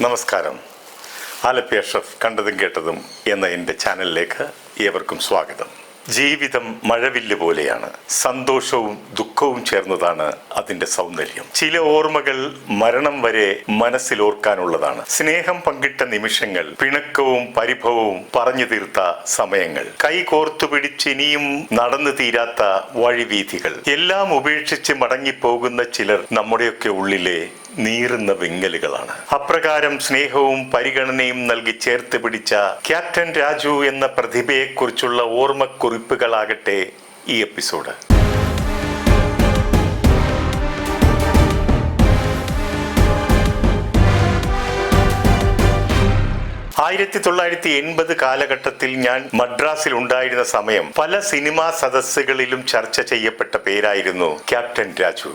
നമസ്കാരം. ആലപ്പി അഷ്റഫ് കണ്ടതും കേട്ടതും എന്ന എന്റെ ചാനലിലേക്ക് ഏവർക്കും സ്വാഗതം. ജീവിതം മഴവില്ല് പോലെയാണ്. സന്തോഷവും ദുഃഖവും ചേർന്നതാണ് അതിന്റെ സൗന്ദര്യം. ചില ഓർമ്മകൾ മരണം വരെ മനസ്സിൽ ഓർക്കാനുള്ളതാണ് സ്നേഹം പങ്കിട്ട നിമിഷങ്ങൾ പിണക്കവും പരിഭവവും പറഞ്ഞു തീർത്ത സമയങ്ങൾ. കൈ കോർത്തു പിടിച്ച് ഇനിയും നടന്നു തീരാത്ത വഴിവീഥികൾ. എല്ലാം ഉപേക്ഷിച്ച് മടങ്ങിപ്പോകുന്ന ചിലർ നമ്മുടെയൊക്കെ ഉള്ളിലെ നീറുന്ന വിങ്ങലുകളാണ്. അപ്രകാരം സ്നേഹവും പരിഗണനയും നൽകി ചേർത്ത് പിടിച്ച ക്യാപ്റ്റൻ രാജു എന്ന പ്രതിഭയെക്കുറിച്ചുള്ള ഓർമ്മക്കുറിപ്പുകളാകട്ടെ ഈ എപ്പിസോഡ്. ആയിരത്തി തൊള്ളായിരത്തി എൺപത് കാലഘട്ടത്തിൽ ഞാൻ മദ്രാസിൽ ഉണ്ടായിരുന്ന സമയം പല സിനിമാ സദസ്സുകളിലും ചർച്ച ചെയ്യപ്പെട്ട പേരായിരുന്നു ക്യാപ്റ്റൻ രാജു.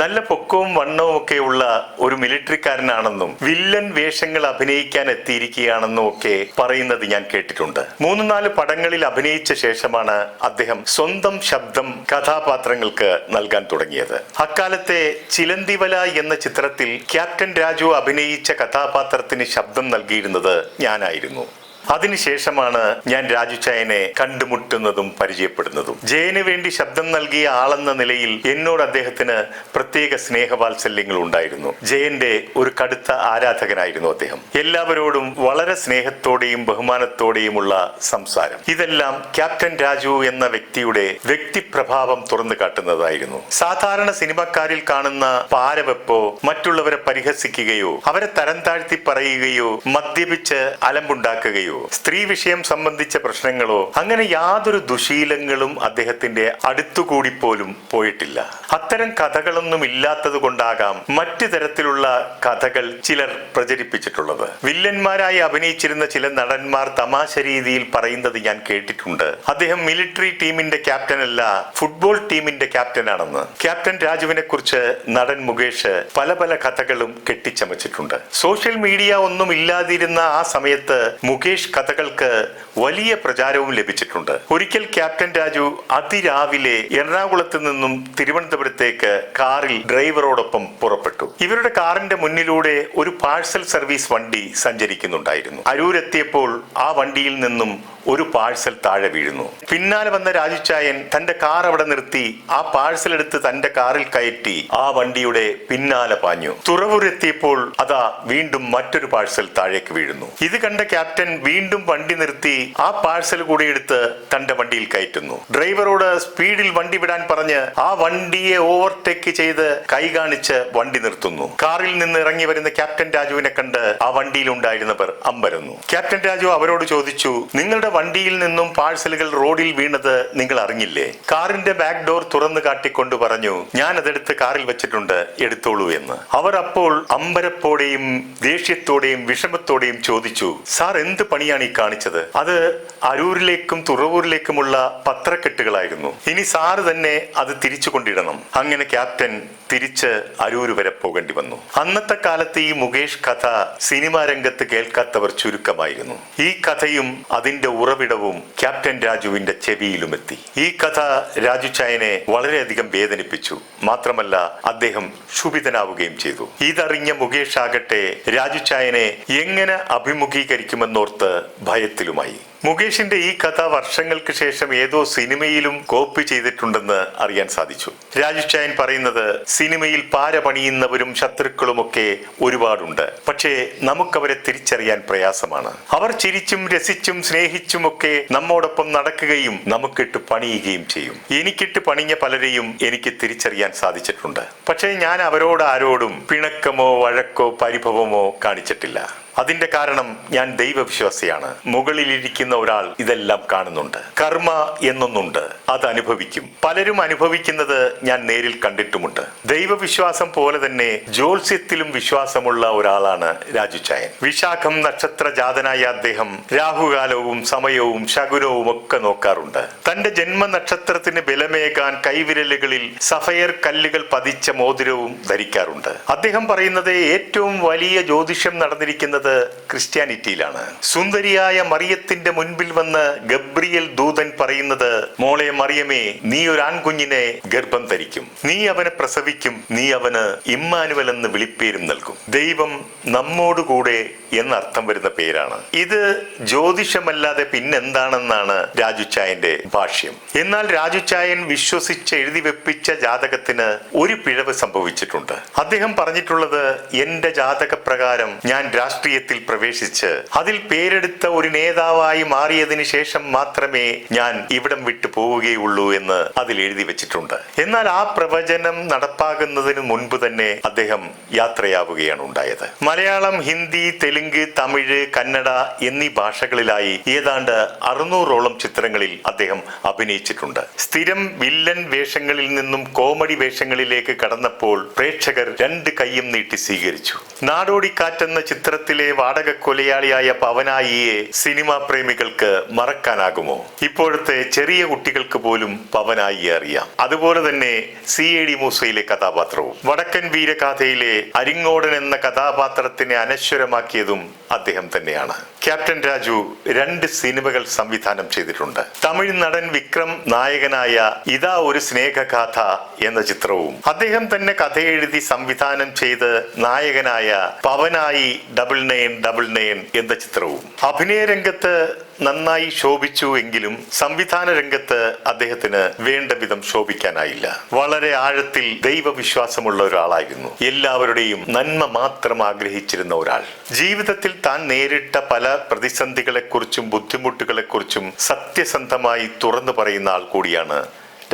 നല്ല പൊക്കവും വണ്ണവും ഒക്കെ ഉള്ള ഒരു മിലിറ്ററിക്കാരനാണെന്നും വില്ലൻ വേഷങ്ങൾ അഭിനയിക്കാൻ എത്തിയിരിക്കുകയാണെന്നും ഒക്കെ പറയുന്നത് ഞാൻ കേട്ടിട്ടുണ്ട്. മൂന്ന് നാല് പടങ്ങളിൽ അഭിനയിച്ച ശേഷമാണ് അദ്ദേഹം സ്വന്തം ശബ്ദം കഥാപാത്രങ്ങൾക്ക് നൽകാൻ തുടങ്ങിയത്. അക്കാലത്തെ ചിലന്തിവല എന്ന ചിത്രത്തിൽ ക്യാപ്റ്റൻ രാജു അഭിനയിച്ച കഥാപാത്രത്തിന് ശബ്ദം നൽകിയിരുന്നത് ഞാനായിരുന്നു. അതിനുശേഷമാണ് ഞാൻ രാജു ചായനെ കണ്ടുമുട്ടുന്നതും പരിചയപ്പെടുന്നതും. ജയന് വേണ്ടി ശബ്ദം നൽകിയ ആളെന്ന നിലയിൽ എന്നോട് അദ്ദേഹത്തിന് പ്രത്യേക സ്നേഹവാത്സല്യങ്ങൾ ഉണ്ടായിരുന്നു. ജയന്റെ ഒരു കടുത്ത ആരാധകനായിരുന്നു അദ്ദേഹം. എല്ലാവരോടും വളരെ സ്നേഹത്തോടെയും ബഹുമാനത്തോടെയുമുള്ള സംസാരം. ഇതെല്ലാം ക്യാപ്റ്റൻ രാജു എന്ന വ്യക്തിയുടെ വ്യക്തിപ്രഭാവം തുറന്നു കാട്ടുന്നതായിരുന്നു. സാധാരണ സിനിമക്കാരിൽ കാണുന്ന പാരവെപ്പോ മറ്റുള്ളവരെ പരിഹസിക്കുകയോ അവരെ തരം താഴ്ത്തി പറയുകയോ മദ്യപിച്ച് അലമ്പുണ്ടാക്കുകയോ സ്ത്രീ വിഷയം സംബന്ധിച്ച പ്രശ്നങ്ങളോ അങ്ങനെ യാതൊരു ദുശീലങ്ങളും അദ്ദേഹത്തിന്റെ അടുത്തുകൂടി പോലും പോയിട്ടില്ല. അത്തരം കഥകളൊന്നും ഇല്ലാത്തത് കൊണ്ടാകാം മറ്റു തരത്തിലുള്ള കഥകൾ ചിലർ പ്രചരിപ്പിച്ചിട്ടുള്ളത്. വില്ലന്മാരായി അഭിനയിച്ചിരുന്ന ചില നടന്മാർ തമാശ രീതിയിൽ പറയുന്നത് ഞാൻ കേട്ടിട്ടുണ്ട്. അദ്ദേഹം മിലിറ്ററി ടീമിന്റെ ക്യാപ്റ്റൻ അല്ല ഫുട്ബോൾ ടീമിന്റെ ക്യാപ്റ്റനാണെന്ന്. ക്യാപ്റ്റൻ രാജുവിനെ കുറിച്ച് നടൻ മുകേഷ് പല പല കഥകളും കെട്ടിച്ചമച്ചിട്ടുണ്ട്. സോഷ്യൽ മീഡിയ ഒന്നും ഇല്ലാതിരുന്ന ആ സമയത്ത് മുകേഷ് കഥകൾക്ക് വലിയ പ്രചാരവും ലഭിച്ചിട്ടുണ്ട്. ഒരിക്കൽ ക്യാപ്റ്റൻ രാജു അതിരാവിലെ എറണാകുളത്ത് നിന്നും തിരുവനന്തപുരത്തേക്ക് കാറിൽ ഡ്രൈവറോടൊപ്പം പുറപ്പെട്ടു. ഇവരുടെ കാറിന്റെ മുന്നിലൂടെ ഒരു പാഴ്സൽ സർവീസ് വണ്ടി സഞ്ചരിക്കുന്നുണ്ടായിരുന്നു. അരൂരെത്തിയപ്പോൾ ആ വണ്ടിയിൽ നിന്നും ഒരു പാഴ്സൽ താഴെ വീഴുന്നു. പിന്നാലെ വന്ന രാജുച്ചായൻ തന്റെ കാർ അവിടെ നിർത്തി ആ പാഴ്സൽ എടുത്ത് തന്റെ കാറിൽ കയറ്റി ആ വണ്ടിയുടെ പിന്നാലെ പാഞ്ഞു. തുറവൂരെത്തിയപ്പോൾ അതാ വീണ്ടും മറ്റൊരു പാഴ്സൽ താഴേക്ക് വീഴുന്നു. ഇത് കണ്ട ക്യാപ്റ്റൻ വീണ്ടും വണ്ടി നിർത്തി ആ പാഴ്സൽ കൂടി എടുത്ത് തന്റെ വണ്ടിയിൽ കയറ്റുന്നു. ഡ്രൈവറോട് സ്പീഡിൽ വണ്ടി വിടാൻ പറഞ്ഞ് ആ വണ്ടിയെ ഓവർടേക്ക് ചെയ്ത് കൈ കാണിച്ച് വണ്ടി നിർത്തുന്നു. കാറിൽ നിന്ന് ഇറങ്ങി വരുന്ന ക്യാപ്റ്റൻ രാജുവിനെ കണ്ട് ആ വണ്ടിയിൽ ഉണ്ടായിരുന്നവർ അമ്പരന്നു. ക്യാപ്റ്റൻ രാജു അവരോട് ചോദിച്ചു നിങ്ങളുടെ വണ്ടിയിൽ നിന്നും പാഴ്സലുകൾ റോഡിൽ വീണത് നിങ്ങൾ അറിഞ്ഞില്ലേ? കാറിന്റെ ബാക്ക് ഡോർ തുറന്നു കാട്ടിക്കൊണ്ട് പറഞ്ഞു ഞാൻ അതെടുത്ത് കാറിൽ വെച്ചിട്ടുണ്ട് എടുത്തോളൂ എന്ന്. അവർ അപ്പോൾ അമ്പരപ്പോടെയും ദേഷ്യത്തോടെയും വിഷമത്തോടെയും ചോദിച്ചു സാർ എന്ത് പണിയാണ് ഈ കാണിച്ചത്. അത് അരൂരിലേക്കും തുറവൂരിലേക്കുമുള്ള പത്രക്കെട്ടുകളായിരുന്നു. ഇനി സാറ് തന്നെ അത് തിരിച്ചു കൊണ്ടിടണം അങ്ങനെ ക്യാപ്റ്റൻ തിരിച്ച് അരൂർ വരെ പോകേണ്ടി വന്നു. അന്നത്തെ കാലത്ത് ഈ മുകേഷ് കഥ സിനിമാ രംഗത്ത് കേൾക്കാത്തവർ ചുരുക്കമായിരുന്നു. ഈ കഥയും അതിന്റെ ഉറവിടവും ക്യാപ്റ്റൻ രാജുവിന്റെ ചെവിയിലും എത്തി ഈ കഥ രാജു ചായനെ വളരെയധികം വേദനിപ്പിച്ചു. മാത്രമല്ല അദ്ദേഹം ക്ഷുഭിതനാവുകയും ചെയ്തു. ഇതറിഞ്ഞ മുകേഷ് ആകട്ടെ രാജു ചായനെ എങ്ങനെ അഭിമുഖീകരിക്കുമെന്നോർത്ത് ഭയത്തിലുമായി. മുകേഷിന്റെ ഈ കഥ വർഷങ്ങൾക്ക് ശേഷം ഏതോ സിനിമയിലും കോപ്പി ചെയ്തിട്ടുണ്ടെന്ന് അറിയാൻ സാധിച്ചു. രാജു ചായൻ പറയുന്നത് സിനിമയിൽ പാര പണിയുന്നവരും ശത്രുക്കളുമൊക്കെ ഒരുപാടുണ്ട്. പക്ഷേ നമുക്കവരെ തിരിച്ചറിയാൻ പ്രയാസമാണ്. അവർ ചിരിച്ചും രസിച്ചും സ്നേഹിച്ചുമൊക്കെ നമ്മോടൊപ്പം നടക്കുകയും നമുക്കിട്ട് പണിയുകയും ചെയ്യും. എനിക്കിട്ട് പണിഞ്ഞ പലരെയും എനിക്ക് തിരിച്ചറിയാൻ സാധിച്ചിട്ടുണ്ട്. പക്ഷേ ഞാൻ അവരോട് ആരോടും പിണക്കമോ വഴക്കോ പരിഭവമോ കാണിച്ചിട്ടില്ല. അതിന്റെ കാരണം ഞാൻ ദൈവവിശ്വാസിയാണ്. മുകളിലിരിക്കുന്ന ഒരാൾ ഇതെല്ലാം കാണുന്നുണ്ട്. കർമ്മ എന്നൊന്നുണ്ട്. അത് അനുഭവിക്കും. പലരും അനുഭവിക്കുന്നത് ഞാൻ നേരിൽ കണ്ടിട്ടുമുണ്ട്. ദൈവവിശ്വാസം പോലെ തന്നെ ജ്യോത്സ്യത്തിലും വിശ്വാസമുള്ള ഒരാളാണ് രാജു ചായൻ വിശാഖം നക്ഷത്ര ജാതനായ അദ്ദേഹം രാഹുകാലവും സമയവും ശകുനവും ഒക്കെ നോക്കാറുണ്ട്. തന്റെ ജന്മ നക്ഷത്രത്തിന് ബലമേകാൻ കൈവിരലുകളിൽ സഫയർ കല്ലുകൾ പതിച്ച മോതിരവും ധരിക്കാറുണ്ട്. അദ്ദേഹം പറയുന്നത് ഏറ്റവും വലിയ ജ്യോതിഷം നടന്നിരിക്കുന്നത് ക്രിസ്ത്യാനിറ്റിയിലാണ്. സുന്ദരിയായ മറിയത്തിന്റെ മുൻപിൽ വന്ന് ഗബ്രിയൽ ദൂതൻ പറയുന്നത് മോളെ മറിയമേ നീ ഒരു ആൺകുഞ്ഞിനെ ഗർഭം ധരിക്കും. നീ അവനെ പ്രസവിക്കും. നീ അവന് ഇമ്മാനുവൽ എന്ന് വിളിപ്പേരും നൽകും. ദൈവം നമ്മോടുകൂടെ എന്നർത്ഥം വരുന്ന പേരാണ്. ഇത് ജ്യോതിഷമല്ലാതെ പിന്നെന്താണെന്നാണ് രാജുച്ചായന്റെ ഭാഷ്യം. എന്നാൽ രാജുച്ചായൻ വിശ്വസിച്ച് എഴുതി വെപ്പിച്ച ജാതകത്തിന് ഒരു പിഴവ് സംഭവിച്ചിട്ടുണ്ട്. അദ്ദേഹം പറഞ്ഞിട്ടുള്ളത് എന്റെ ജാതകപ്രകാരം ഞാൻ രാഷ്ട്രീയത്തിൽ പ്രവേശിച്ച് അതിൽ പേരെടുത്ത ഒരു നേതാവായി മാറിയതിനു ശേഷം മാത്രമേ ഞാൻ ഇവിടം വിട്ടു പോവുകയുള്ളൂ എന്ന് അതിൽ എഴുതി വെച്ചിട്ടുണ്ട്. എന്നാൽ ആ പ്രവചനം നടപ്പാകുന്നതിന് മുൻപ് തന്നെ അദ്ദേഹം യാത്രയാവുകയാണ് ഉണ്ടായത്. മലയാളം ഹിന്ദി തെലുങ്ക് തമിഴ് കന്നഡ എന്നീ ഭാഷകളിലായി ഏതാണ്ട് അറുന്നൂറോളം ചിത്രങ്ങളിൽ അദ്ദേഹം അഭിനയിച്ചിട്ടുണ്ട്. സ്ഥിരം വില്ലൻ വേഷങ്ങളിൽ നിന്നും കോമഡി വേഷങ്ങളിലേക്ക് കടന്നപ്പോൾ പ്രേക്ഷകർ രണ്ട് കൈയും നീട്ടി സ്വീകരിച്ചു. നാടോടിക്കാറ്റെന്ന ചിത്രത്തിലെ വാടക കൊലയാളിയായ പവനായിയെ സിനിമാ പ്രേമികൾക്ക് മറക്കാനാകുമോ? ഇപ്പോഴത്തെ ചെറിയ കുട്ടികൾക്ക് പോലും പവനായിയെ അറിയാം. അതുപോലെ തന്നെ സി എ ഡി മൂസയിലെ കഥാപാത്രവും. വടക്കൻ വീരഗാഥയിലെ അരിങ്ങോടൻ എന്ന കഥാപാത്രത്തിനെ അനശ്വരമാക്കിയതും അദ്ദേഹം തന്നെയാണ്. ക്യാപ്റ്റൻ രാജു രണ്ട് സിനിമകൾ സംവിധാനം ചെയ്തിട്ടുണ്ട്. തമിഴ് നടൻ വിക്രം നായകനായ ഇതാ ഒരു സ്നേഹഗാഥ എന്ന ചിത്രവും. അദ്ദേഹം തന്നെ കഥയെഴുതി സംവിധാനം ചെയ്ത് നായകനായ Pavanayi double nine double nine എന്ന ചിത്രവും. അഭിനയ രംഗത്ത് നന്നായി ശോഭിച്ചു എങ്കിലും സംവിധാന രംഗത്ത് അദ്ദേഹത്തിന് വേണ്ട വിധം ശോഭിക്കാനായില്ല. വളരെ ആഴത്തിൽ ദൈവവിശ്വാസമുള്ള ഒരാളായിരുന്നു. എല്ലാവരുടെയും നന്മ മാത്രം ആഗ്രഹിച്ചിരുന്ന ഒരാൾ. ജീവിതത്തിൽ താൻ നേരിട്ട പല പ്രതിസന്ധികളെക്കുറിച്ചും ബുദ്ധിമുട്ടുകളെക്കുറിച്ചും സത്യസന്ധമായി തുറന്നു പറയുന്ന ആൾ കൂടിയാണ്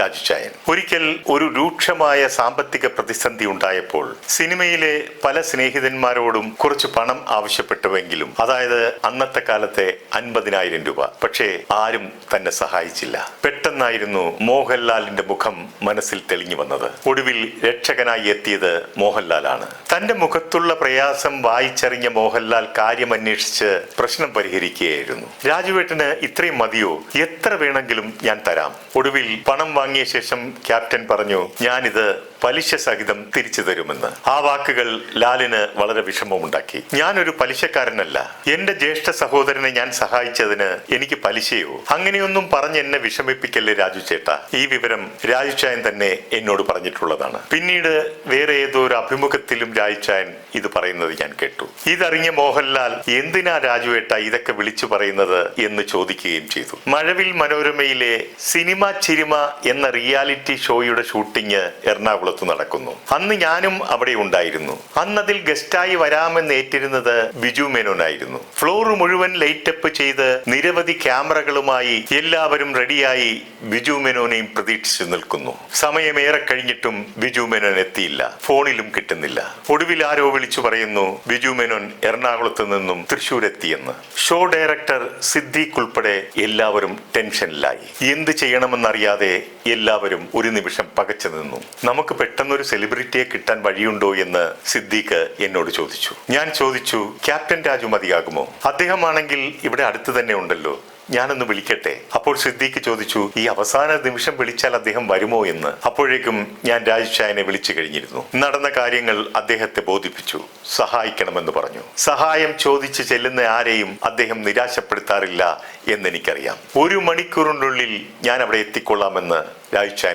രാജുചായൻ ഒരിക്കൽ ഒരു രൂക്ഷമായ സാമ്പത്തിക പ്രതിസന്ധി ഉണ്ടായപ്പോൾ സിനിമയിലെ പല സ്നേഹിതന്മാരോടും കുറച്ച് പണം ആവശ്യപ്പെട്ടുവെങ്കിലും അതായത് അന്നത്തെ കാലത്തെ അൻപതിനായിരം രൂപ. പക്ഷേ ആരും തന്നെ സഹായിച്ചില്ല. പെട്ടെന്നായിരുന്നു മോഹൻലാലിന്റെ മുഖം മനസ്സിൽ തെളിഞ്ഞു വന്നത്. ഒടുവിൽ രക്ഷകനായി എത്തിയത് മോഹൻലാലാണ്. തന്റെ മുഖത്തുള്ള പ്രയാസം വായിച്ചറിഞ്ഞ മോഹൻലാൽ കാര്യമന്വേഷിച്ച് പ്രശ്നം പരിഹരിക്കുകയായിരുന്നു. രാജുവേട്ടന് ഇത്രയും മതിയോ? എത്ര വേണമെങ്കിലും ഞാൻ തരാം. ഒടുവിൽ പണം വാങ്ങിയ ശേഷം ക്യാപ്റ്റൻ പറഞ്ഞു ഞാനിത് പലിശ സഹിതം തിരിച്ചു തരുമെന്ന്. ആ വാക്കുകൾ ലാലിന് വളരെ വിഷമമുണ്ടാക്കി. ഞാനൊരു പലിശക്കാരനല്ല. എന്റെ ജ്യേഷ്ഠ സഹോദരനെ ഞാൻ സഹായിച്ചതിന് എനിക്ക് പലിശയോ? അങ്ങനെയൊന്നും പറഞ്ഞ് എന്നെ വിഷമിപ്പിക്കല്ലേ രാജു ചേട്ട. ഈ വിവരം രാജുചായൻ തന്നെ എന്നോട് പറഞ്ഞിട്ടുള്ളതാണ്. പിന്നീട് വേറെ ഏതോ ഒരു അഭിമുഖത്തിലും രാജുചായൻ ഇത് പറയുന്നത് ഞാൻ കേട്ടു. ഇതറിഞ്ഞ മോഹൻലാൽ എന്തിനാ രാജു രാജുവേട്ട ഇതൊക്കെ വിളിച്ചു പറയുന്നത്? എന്ന് ചോദിക്കുകയും ചെയ്തു. മഴവിൽ മനോരമയിലെ സിനിമ ചിരിമ എന്ന റിയാലിറ്റി ഷോയുടെ ഷൂട്ടിംഗ് എറണാകുളത്ത്. നടക്കുന്നു. അന്ന് ഞാനും അവിടെ ഉണ്ടായിരുന്നു. അന്ന് അതിൽ ഗസ്റ്റായി വരാമെന്ന് ഏറ്റിരുന്നത് ബിജു മേനോനായിരുന്നു. ഫ്ലോർ മുഴുവൻ ലൈറ്റപ്പ് ചെയ്ത് നിരവധി ക്യാമറകളുമായി എല്ലാവരും റെഡിയായി ബിജു മേനോനെയും പ്രതീക്ഷിച്ചു നിൽക്കുന്നു. സമയമേറെ കഴിഞ്ഞിട്ടും ബിജു മേനോൻ എത്തിയില്ല. ഫോണിലും കിട്ടുന്നില്ല. ഒടുവിൽ ആരോ വിളിച്ചു പറയുന്നു ബിജു മേനോൻ എറണാകുളത്ത് നിന്നും തൃശൂർ എത്തിയെന്ന് ഷോ ഡയറക്ടർ സിദ്ദീഖ് ഉൾപ്പെടെ എല്ലാവരും ടെൻഷനിലായി. എന്ത് ചെയ്യണമെന്നറിയാതെ എല്ലാവരും ഒരു നിമിഷം പകച്ചു നിന്നു. നമുക്ക് പെട്ടെന്നൊരു സെലിബ്രിറ്റിയെ കിട്ടാൻ വഴിയുണ്ടോ എന്ന് സിദ്ദീഖ് എന്നോട് ചോദിച്ചു. ഞാൻ ചോദിച്ചു ക്യാപ്റ്റൻ രാജു മതിയാകുമോ? അദ്ദേഹമാണെങ്കിൽ ഇവിടെ അടുത്ത് തന്നെ ഉണ്ടല്ലോ. ഞാനൊന്ന് വിളിക്കട്ടെ. അപ്പോൾ സിദ്ദീഖ് ചോദിച്ചു ഈ അവസാന നിമിഷം വിളിച്ചാൽ അദ്ദേഹം വരുമോ എന്ന്? അപ്പോഴേക്കും ഞാൻ രാജു ഷായനെ വിളിച്ചു കഴിഞ്ഞിരുന്നു. നടന്ന കാര്യങ്ങൾ അദ്ദേഹത്തെ ബോധിപ്പിച്ചു. സഹായിക്കണമെന്ന് പറഞ്ഞു. സഹായം ചോദിച്ച് ചെല്ലുന്ന ആരെയും അദ്ദേഹം നിരാശപ്പെടുത്താറില്ല എന്നെനിക്കറിയാം. ഒരു മണിക്കൂറിനുള്ളിൽ ഞാൻ അവിടെ എത്തിക്കൊള്ളാമെന്ന്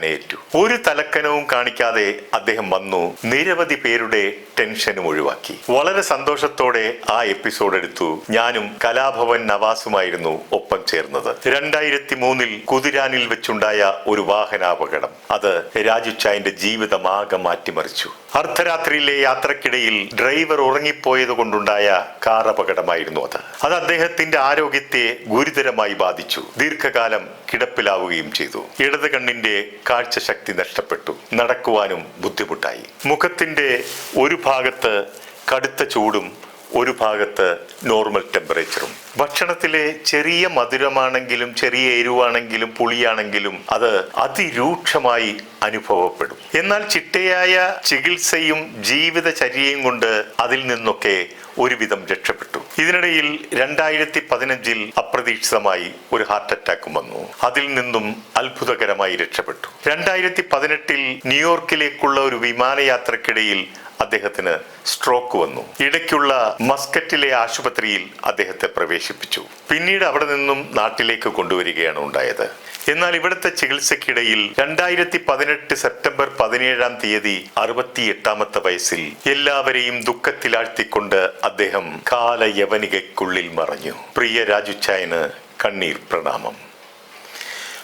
ഏറ്റു. ഒരു തലക്കനവും കാണിക്കാതെ അദ്ദേഹം വന്നു നിരവധി പേരുടെ ടെൻഷനും ഒഴിവാക്കി. വളരെ സന്തോഷത്തോടെ ആ എപ്പിസോഡ് എടുത്തു ഞാനും കലാഭവൻ നവാസുമായിരുന്നു ഒപ്പം ചേർന്നത്. രണ്ടായിരത്തി മൂന്നിൽ കുതിരാനിൽ വെച്ചുണ്ടായ ഒരു വാഹനാപകടം. അത് രാജുച്ചായന്റെ ജീവിതമാകെ മാറ്റിമറിച്ചു. അർദ്ധരാത്രിയിലെ യാത്രക്കിടയിൽ ഡ്രൈവർ ഉറങ്ങിപ്പോയത് കൊണ്ടുണ്ടായ കാർ അപകടമായിരുന്നു അത്. അത് അദ്ദേഹത്തിന്റെ ആരോഗ്യത്തെ ഗുരുതരമായി ബാധിച്ചു. ദീർഘകാലം കിടപ്പിലാവുകയും ചെയ്തു. ഇടത് കണ്ണിന്റെ കാഴ്ചശക്തി നഷ്ടപ്പെട്ടു. നടക്കുവാനും ബുദ്ധിമുട്ടായി. മുഖത്തിന്റെ ഒരു ഭാഗത്ത് കടുത്ത ചൂടും ഒരു ഭാഗത്ത് നോർമൽ ടെമ്പറേച്ചറും. ഭക്ഷണത്തിലെ ചെറിയ മധുരമാണെങ്കിലും ചെറിയ എരിവാണെങ്കിലും പുളിയാണെങ്കിലും അത് അതിരൂക്ഷമായി അനുഭവപ്പെടും. എന്നാൽ ചിട്ടയായ ചികിത്സയും ജീവിതചര്യയും കൊണ്ട് അതിൽ നിന്നൊക്കെ ഒരുവിധം രക്ഷപ്പെട്ടു. ഇതിനിടയിൽ രണ്ടായിരത്തി പതിനഞ്ചിൽ അപ്രതീക്ഷിതമായി ഒരു ഹാർട്ട് അറ്റാക്കും വന്നു. അതിൽ നിന്നും അത്ഭുതകരമായി രക്ഷപ്പെട്ടു. രണ്ടായിരത്തി പതിനെട്ടിൽ ന്യൂയോർക്കിലേക്കുള്ള ഒരു വിമാനയാത്രക്കിടയിൽ അദ്ദേഹത്തിന് സ്ട്രോക്ക് വന്നു. ഇടയ്ക്കുള്ള മസ്കറ്റിലെ ആശുപത്രിയിൽ അദ്ദേഹത്തെ പ്രവേശിപ്പിച്ചു. പിന്നീട് അവിടെ നിന്നും നാട്ടിലേക്ക് കൊണ്ടുവരികയാണ് ഉണ്ടായത്. എന്നാൽ ഇവിടുത്തെ ചികിത്സയ്ക്കിടയിൽ രണ്ടായിരത്തി പതിനെട്ട് സെപ്റ്റംബർ പതിനേഴാം തീയതി അറുപത്തിയെട്ടാമത്തെ വയസ്സിൽ എല്ലാവരെയും ദുഃഖത്തിലാഴ്ത്തിക്കൊണ്ട് അദ്ദേഹം കാലയവനികയ്ക്കുള്ളിൽ മറഞ്ഞു. പ്രിയ രാജുച്ചായന് കണ്ണീർ പ്രണാമം.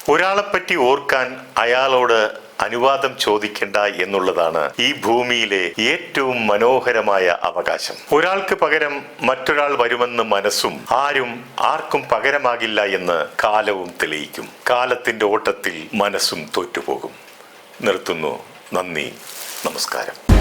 ഒരാളെപ്പറ്റി ഓർക്കാൻ അയാളോട് അനുവാദം ചോദിക്കേണ്ട എന്നുള്ളതാണ് ഈ ഭൂമിയിലെ ഏറ്റവും മനോഹരമായ അവകാശം. ഒരാൾക്ക് പകരം മറ്റൊരാൾ വരുമെന്ന് മനസ്സും ആരും ആർക്കും പകരമാകില്ല എന്ന് കാലവും തെളിയിക്കും. കാലത്തിന്റെ ഓട്ടത്തിൽ മനസ്സും തോറ്റുപോകും. നിർത്തുന്നു. നന്ദി. നമസ്കാരം.